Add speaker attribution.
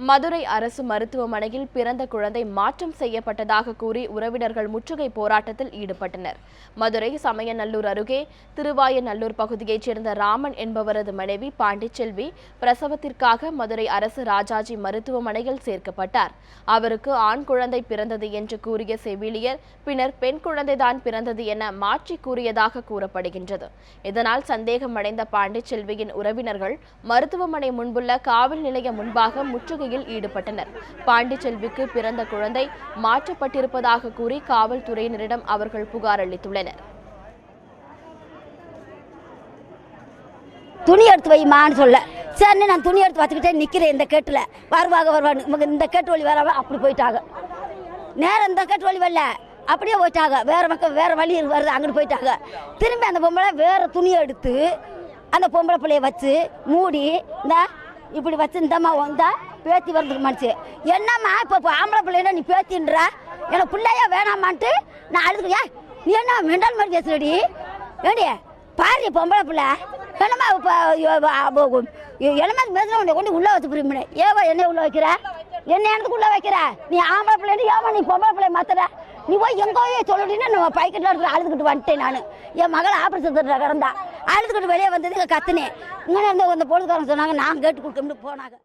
Speaker 1: மதுரை அரசு மருத்துவமனையில் பிறந்த குழந்தை மாற்றம் செய்யப்பட்டதாக கூறி உறவினர்கள் முற்றுகை போராட்டத்தில் ஈடுபட்டனர். மதுரை சமயநல்லூர் அருகே திருவாயநல்லூர் பகுதியைச் சேர்ந்த ராமன் என்பவரது மனைவி பாண்டிச்செல்வி பிரசவத்திற்காக மதுரை அரசு ராஜாஜி மருத்துவமனையில் சேர்க்கப்பட்டார். அவருக்கு ஆண் குழந்தை பிறந்தது என்று கூறிய செவிலியர் பின்னர் பெண் குழந்தைதான் பிறந்தது என மாற்றி கூறியதாக கூறப்படுகின்றது. இதனால் சந்தேகமடைந்த பாண்டிச்செல்வியின் உறவினர்கள் மருத்துவமனை முன்புள்ள காவல் நிலைய முன்பாக முற்றுகை முற்றுகையில் ஈடுபட்டனர். பாண்டிச்செல்விக்கு பிறந்த குழந்தை மாற்றப்பட்டிருப்பதாக கூறி காவல்துறையினரிடம் அவர்கள் புகார் அளித்துள்ளனர்.
Speaker 2: துணி எடுத்து வைமான்னு சொல்ல. சரி நான் துணி எடுத்து வச்சுக்கிட்டே நிற்கிறேன் இந்த கேட்டில். வருவாங்க வருவாங்க இந்த கேட்டு வழி வராம அப்படி போயிட்டாங்க. நேரம் இந்த கேட்டு வழி வரல. அப்படியே போயிட்டாங்க. வேறு மக்கள் வேறு வழி வருது அங்கிட்டு போயிட்டாங்க. திரும்பி அந்த பொம்பளை வேறு துணியை எடுத்து அந்த பொம்பளை பிள்ளைய வச்சு மூடி இந்த இப்படி வச்சு இந்தம்மா வந்தா பேத்தி வரதுக்கு மனுச்சு என்னம்மா இப்போ ஆம்பளை பிள்ளைன்னா நீ பேத்தின்ற? எனக்கு பிள்ளையா வேணாமான்ட்டு நான் அழுதுக்கு நீ என்ன மெண்டல் மாதிரி பேசுறடி? ஏடி பாரு பொம்பளை பிள்ளை. என்னம்மா இப்போ என்னமா பேசுன உன்னை கொண்டு உள்ள வச்சு புரியுமே ஏவா என்ன உள்ள வைக்கிற? என்ன எனக்கு உள்ள வைக்கிற? நீ ஆம்பளை பிள்ளை ஏமா நீ பொம்பளை பிள்ளை மாத்துற? நீ போய் எங்கோயே சொல்லிட்டீங்கன்னா நம்ம பைக்கெட்டில் இருக்கிற அழுதுகிட்டு வந்துட்டேன் நான். என் மகளை ஆபரேஷன் தியேட்டர்ல கிடந்தா. அழுதுகிட்டு வெளியே வந்தது இங்கே கத்துனேன். இங்கே இருந்த அந்த பொழுதுக்காரங்க சொன்னாங்க நான் கேட்டு கொடுக்கணும்னு போனாங்க.